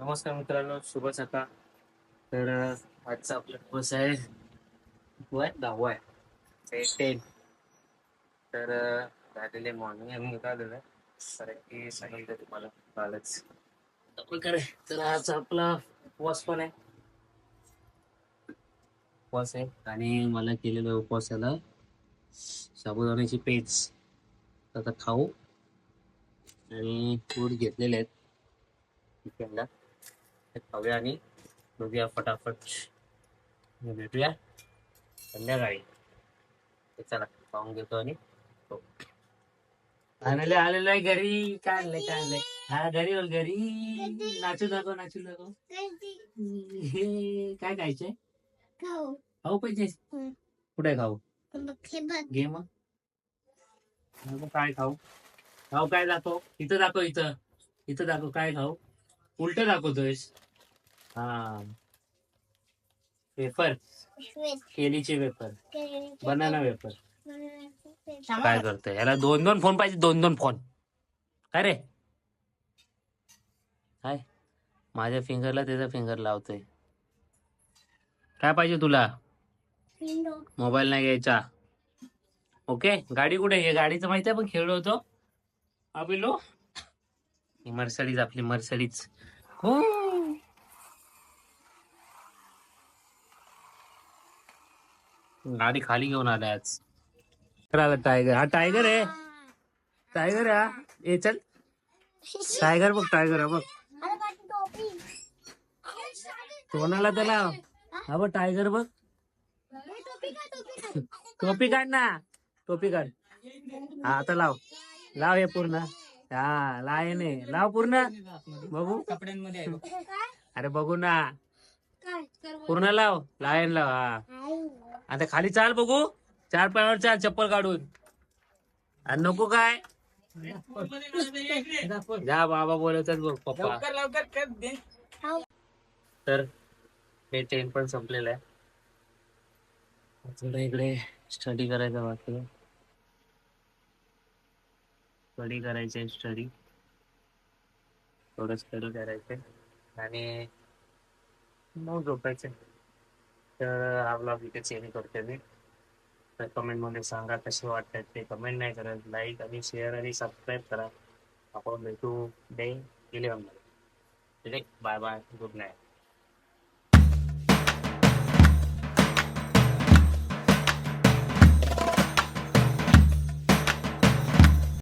नमस्कार मित्रांनो शुभ सकाळ तर आजचा आपला दिवस आहे वय दहावा आहे. टेन तर झालेले मॉर्निंग आम्ही निघालेलो आहे. कारण की सांगितलं तुम्हाला कालच तर प्रकारे तर आज आपला उपवास पण आहे. उपवास आहे. आणि मला केलेलं उपवासाला साबुदाण्याची पेज. आता खाऊ. आणि फूड घेतलेले आहेत. चिकनला खाऊया आणि बघूया फटाफट. भेटूया. संध्याकाळी. चला खाऊन घेतो आणि हो. आलेलं आलेलं आहे घरी. काय आणलंय काय आणलंय हा घरी बोल घरी. नाचू दाखव नाचू दाखव. हे काय खायचंय? खाऊ. खाऊ पाहिजे. कुठे खाऊ? घे मग. काय खाऊ? खाऊ काय दाखव? इथं दाखव इथं. इथं दाखव काय खाऊ? उलट दाखवतोयस. हा. वेफर केलीचे वेफर बनाना वेफर पेपर. काय करतोय? याला दोन दोन फोन पाहिजे दोन दोन फोन काय रे? काय? माझ्या फिंगरला त्याचा फिंगर लावतोय. काय पाहिजे तुला? मोबाईल नाही घ्यायचा. ओके गाडी कुठे आहे? गाडीचं माहिती आहे पण खेळलो होतो. अबिलो ही मर्सडीज आपली मर्सडीज. हो. गाडी खाली घेऊन आलाय आज. आला टायगर. हा टायगर आहे. टायगर आहे हा. ए चल. टायगर बघ टायगर हा बघ. कोणाला त्याला हा बघ टायगर बघ. टोपी काढ ना. टोपी काढ. हा आता लाव. लाव हे पूर्ण. हा लाव हे नाही लाव पूर्ण. बघू. कपड्यांमध्ये आहे बघ. अरे बघू ना. पूर्ण लाव. लायन लाव हा. आता खाली चाल बघू. चार पायावर चाल चप्पल काढून. आणि नको काय? जा बाबा बोलवतात बघ पप्पा. लवकर लवकर कर दे. खाऊ. तर हे टेन पण संपलेलं आहे. थोडं इकडे स्टडी करायचं बाकी स्टडी करायचे स्टडी. थोडं स्टडी करायचे आणि मग झोपायचे तर आपला इथे चेंज करते मी. तर कमेंटमध्ये सांगा कसे वाटतात ते. कमेंट नाही करत. लाईक आणि शेअर आणि सबस्क्राईब करा. आपण भेटू डे इलेव्हनमध्ये ठीक आहे? Bye bye good night